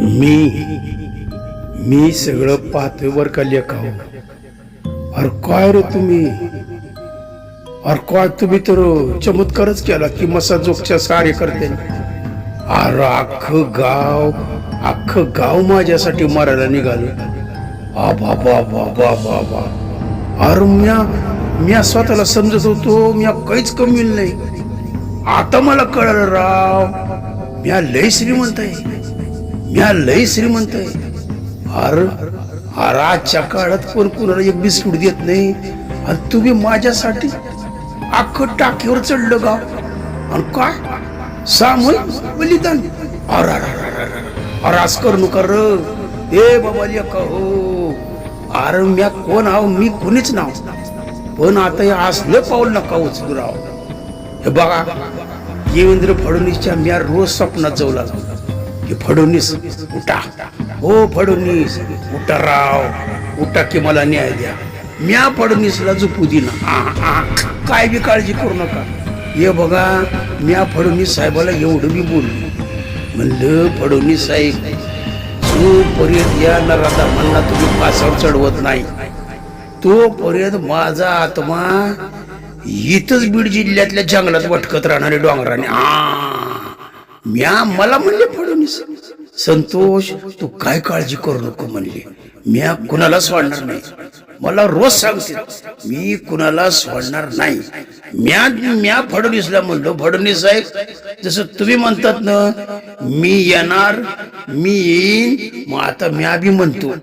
मी मी सगळं पातळीवर का लेखाव अरे काय रे तुम्ही? अर काय तुम्ही तर चमत्कारच केला की मसा जोगच्या सारे करते. अरे अख्खं गाव अख्खं गाव माझ्यासाठी मारायला निघालं. अरे म्या म्या स्वतःला समजत होतो म्या काहीच कमी नाही. आता मला कळलं राव म्या लय श्रीमंत आहे. म्या लय श्रीमंत आहे. अरे आजच्या काळात पण कुणाला एक बिस्कुट देत नाही? आणि तुम्ही माझ्यासाठी अख्खं टाकीवर चढलं गाव. आणि काय? सामोय बलिदान. अरे अरे, अरे, अरे, अरे. अरे आज करू नका र. ए बाबा लेका हो. अरे म्या कोण आहो मी कोणीच नाव पण आता हे असलं पाऊल नका उचलू राव. हे बघा देवेंद्र फडणवीसच्या म्या रोज स्वप्नात जाऊ हे की फडणवीस उठा. हो फडणवीस उठा राव. उठा की मला न्याय द्या. म्या फडणवीसला झोपू दिना आ, काय बी काळजी करू नका. हे बघा म्या फडणवीस साहेबाला एवढं बी बोललो. म्हणलं फडणवीस साहेब जोपर्यंत या नराधामांना तुम्ही पासावर चढवत नाही. तोपर्यंत माझा आत्मा इथंच बीड जिल्ह्यातल्या जंगलात भटकत राहणारे डोंगराने. आ म्या मला म्हणले फडणवीस संतोष तू काय काळजी करू नको म्हणले. म्या कुणाला सोडणार नाही. मला रोज सांगते मी कुणाला सोडणार नाही. म्या म्या फडणवीसला म्हणलो फडणवीस साहेब जसं तुम्ही म्हणतात ना मी येणार मी येईन मग आता म्या बी म्हणतो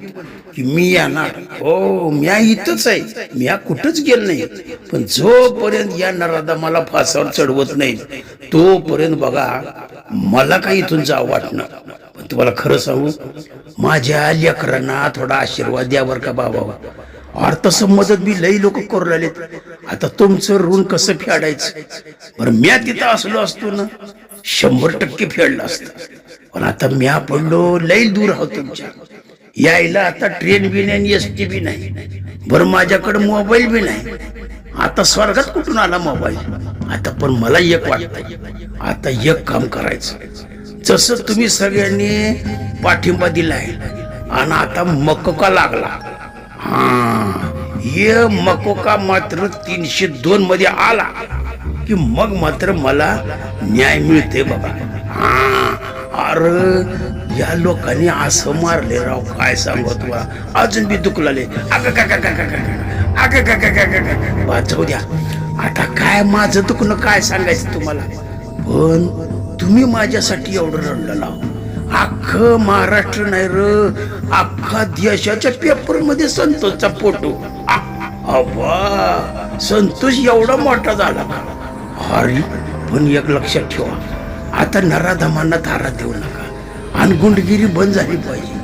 की मी येणार. हो म्या इथंच आहे. म्या कुठंच गेलो नाही. पण जोपर्यंत या नरादा मला फासावर चढवत नाही तोपर्यंत बघा मला काही इथून जावं वाटणार. पण तुम्हाला खरं सांगू माझ्या लेकरांना थोडा आशीर्वाद द्या बरं का बाबा. और तसं मदत बी लई लोक करू लागले आता तुमचं ऋण कसं फेडायचं? बरं म्या तिथं असलो असतो ना शंभर टक्के फेडलं असतं. पण आता म्या पडलो लई दूर आहोत तुमच्या. यायला आता ट्रेन बी नाही एस टी बी नाही. बरं माझ्याकडे मोबाईल बी नाही. आता स्वर्गात कुठून आला मोबाईल आता पण मला एक वाटत आता एक काम करायचं. जसं तुम्ही सगळ्यांनी पाठिंबा दिलाय आणि आता मक्का लागला? हा ये मकोका मात्र तीनशे दोन मध्ये आला की मग मात्र मला न्याय मिळते बाबा हा अरे या लोकांनी असं मारले राव काय सांगू तुला अजून बी दुखलाले अगं का का का का का का का का का वाचवू द्या आता काय माझं दुखणं काय सांगायचं तुम्हाला पण तुम्ही माझ्यासाठी एवढं रडलं लाव अख्खं महाराष्ट्र नाही र अख्खा देशाच्या पेपरमध्ये संतोषचा फोटो. आ, संतोष एवढा मोठा झाला का? अरे पण एक लक्षात ठेवा. आता नराधमांना धारा देऊ नका. आणि गुंडगिरी बंद झाली पाहिजे.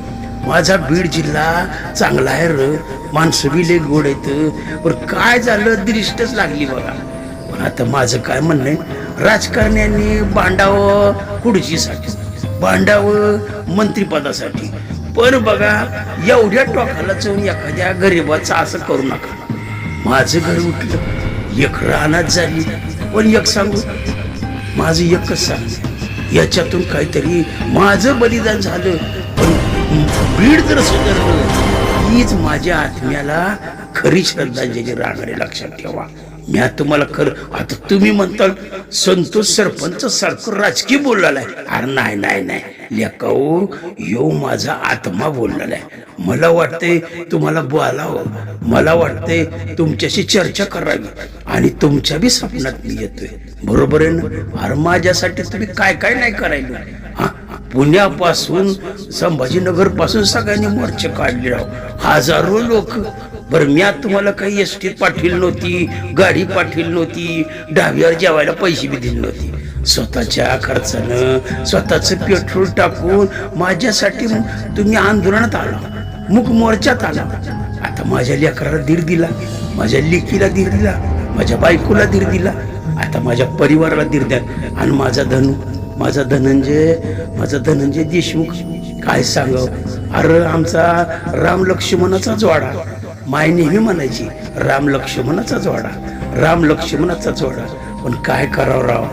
माझा बीड जिल्हा चांगला आहे र माणसं बी लय गोड आहेत. पण काय झालं दृष्टच लागली बघा. पण आता माझं काय म्हणणं आहे? राजकारण्यांनी भांडावं खुर्चीसाठी. भांडावं मंत्रीपदासाठी. पण बघा एवढ्या टोकाला जाऊन एखाद्या गरीबाचं असं करू नका. माझं घर उठलं एक रानात झाली. पण एक सांगू माझं एकच सांग याच्यातून काहीतरी माझं बलिदान झालं. पण बीड जर सुधारलं हीच माझ्या आत्म्याला खरी श्रद्धांजली राहणारी लक्षात ठेवा. मी तुम्हाला खरं आता तुम्ही म्हणताल संतोष सरपंच सारखं राजकीय बोललेला आहे. अरे नाही नाही नाही. लेकाऊ यो माझा आत्मा बोललेला आहे. मला वाटते तुम्हाला बोलावं. मला वाटते तुमच्याशी चर्चा करावी. आणि तुमच्या बी स्वप्नात मी येतोय. बरोबर आहे ना? अरे माझ्यासाठी तुम्ही काय काय नाही करायला? हा? पुण्यापासून संभाजीनगरपासून सगळ्यांनी मोर्चे काढले राव हजारो लोक बरं मी आज तुम्हाला काही एस टी पाठविली नव्हती गाडी पाठविली नव्हती डाव्यावर जेवायला पैसे बी दिले नव्हती. स्वतःच्या खर्चानं स्वतःचं पेट्रोल टाकून माझ्यासाठी तुम्ही आंदोलनात आला मुख मोर्चात आला. आता माझ्या लेकराला धीर दिला माझ्या लेकीला धीर दिला माझ्या बायकोला धीर दिला. आता माझ्या परिवाराला धीर द्या. आणि माझा धनु माझा धनंजय माझा धनंजय देशमुख काय सांगाव? अरे आमचा राम लक्ष्मणाचा जोडा. माय नेहमी म्हणायची राम लक्ष्मणाचा जोडा राम लक्ष्मणाचा जोडा. पण काय करावं राव?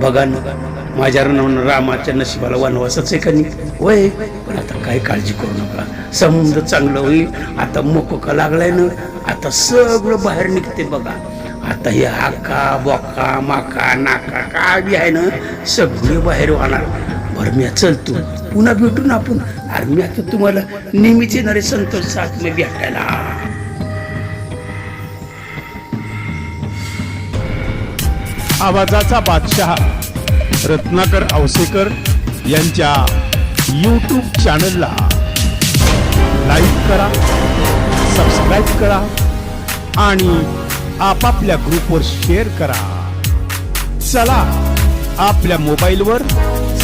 बघा ना माझ्या रामाच्या नशिबाला वनवासच आहे का नाही? वय पण आता काय काळजी करू नका. समुद्र चांगलं होईल आता मोकोका लागलाय ना? आता सगळं बाहेर निघते बघा. आता हे हाका बोका माका नाका काय बी आहे ना सगळे बाहेर वाहणार. भरम्या मी चलतो पुन्हा भेटू ना आपण. अरे मी आता तुम्हाला नेहमीच येणारे संतोष साथ मी भेटायला. आवाजाचा बादशहा रत्नाकर आवसेकर यांच्या यूट्यूब चॅनलला लाईक करा सबस्क्राईब करा आणि आपापल्या ग्रुपवर शेअर करा. चला आपल्या मोबाईलवर